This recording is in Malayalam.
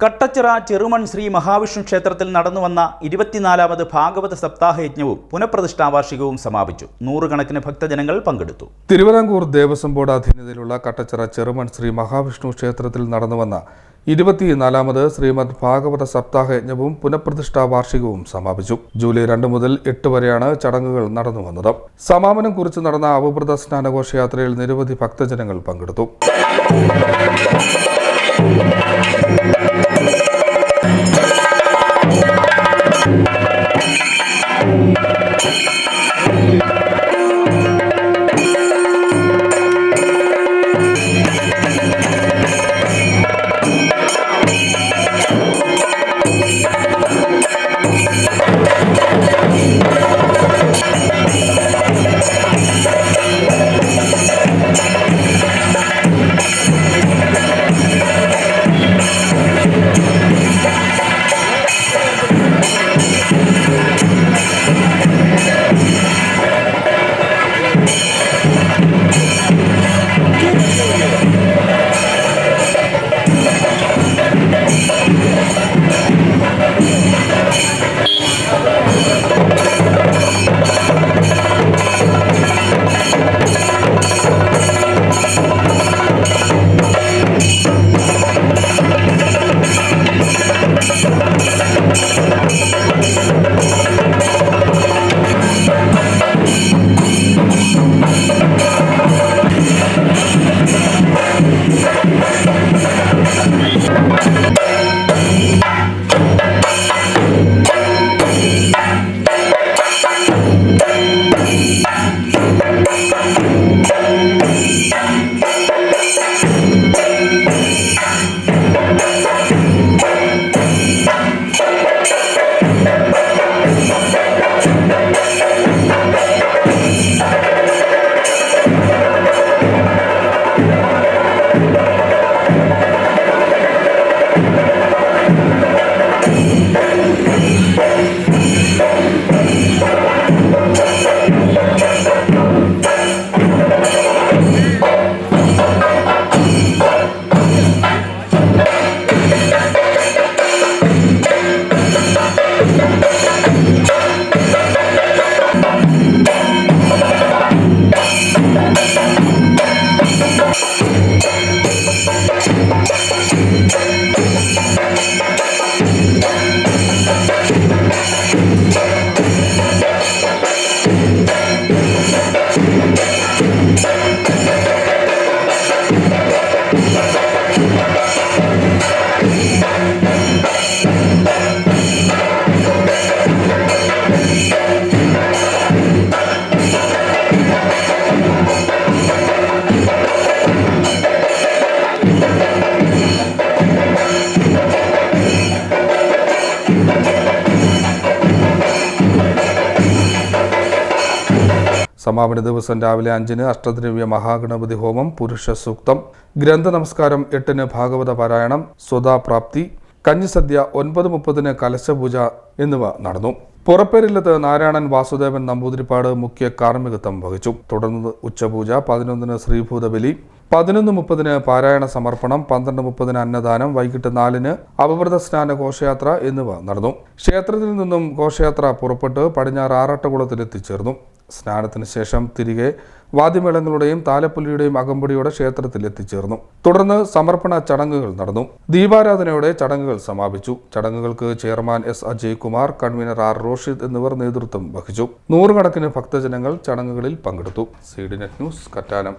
കട്ടച്ചിറ ചെറുമൺ ശ്രീ മഹാവിഷ്ണു ക്ഷേത്രത്തിൽ നടന്നു നടന്നുവന്ന ഇരുപത്തിനാലാമത് ഭാഗവത സപ്താഹ യജ്ഞവും പുനഃപ്രതിഷ്ഠാ വാർഷികവും സമാപിച്ചു. നൂറുകണക്കിന് ഭക്തജനങ്ങൾ പങ്കെടുത്തു. തിരുവിതാംകൂർ ദേവസ്വം ബോർഡ് അധീനതയിലുള്ള കട്ടച്ചിറ ചെറുമൺ ശ്രീ മഹാവിഷ്ണു ക്ഷേത്രത്തിൽ നടന്നു നടന്നുവന്ന ഇരുപത്തിനാലാമത് ശ്രീമദ് ഭാഗവത സപ്താഹ യജ്ഞവും പുനഃപ്രതിഷ്ഠാ വാർഷികവും സമാപിച്ചു. ജൂലൈ രണ്ട് മുതൽ എട്ട് വരെയാണ് ചടങ്ങുകൾ നടന്നു വന്നത് സമാപനം കുറിച്ച് നടന്ന അവഭൃത സ്നാനഘോഷയാത്രയിൽ നിരവധി ഭക്തജനങ്ങൾ പങ്കെടുത്തു. Thank you. സമാപന ദിവസം രാവിലെ അഞ്ചിന് അഷ്ടദ്രവ്യ മഹാഗണപതി ഹോമം പുരുഷ സൂക്തം. ഗ്രന്ഥ നമസ്കാരം എട്ടിന് ഭാഗവത പാരായണം സ്വതാപ്രാപ്തി കഞ്ഞിസദ്യ ഒൻപത് മുപ്പതിന് കലശപൂജ എന്നിവ നടന്നു. പുറപ്പേരില്ലത്ത് നാരായണൻ വാസുദേവൻ നമ്പൂതിരിപ്പാട് മുഖ്യ കാർമ്മികത്വം വഹിച്ചു. തുടർന്ന് ഉച്ചപൂജ പതിനൊന്നിന് ശ്രീഭൂതബലി പതിനൊന്ന് മുപ്പതിന് പാരായണ സമർപ്പണം പന്ത്രണ്ട് മുപ്പതിന് അന്നദാനം വൈകിട്ട് നാലിന് അപവൃത സ്നാന ഘോഷയാത്ര എന്നിവ നടന്നു. ക്ഷേത്രത്തിൽ നിന്നും ഘോഷയാത്ര പുറപ്പെട്ട് പടിഞ്ഞാറ് ആറാട്ടുകുളത്തിൽ എത്തിച്ചേർന്നു സ്നാനത്തിന് ശേഷം തിരികെ വാദ്യമേളങ്ങളുടെയും താലപ്പൊലിയുടെയും അകമ്പടിയോടെ ക്ഷേത്രത്തിൽ എത്തിച്ചേർന്നു. തുടർന്ന് സമർപ്പണ ചടങ്ങുകൾ നടന്നു. ദീപാരാധനയോടെ ചടങ്ങുകൾ സമാപിച്ചു. ചടങ്ങുകൾക്ക് chairman S Ajaykumar convener R Roshid എന്നിവർ നേതൃത്വം വഹിച്ചു. നൂറുകണക്കിന് ഭക്തജനങ്ങൾ ചടങ്ങുകളിൽ പങ്കെടുത്തു. C news Kattanam.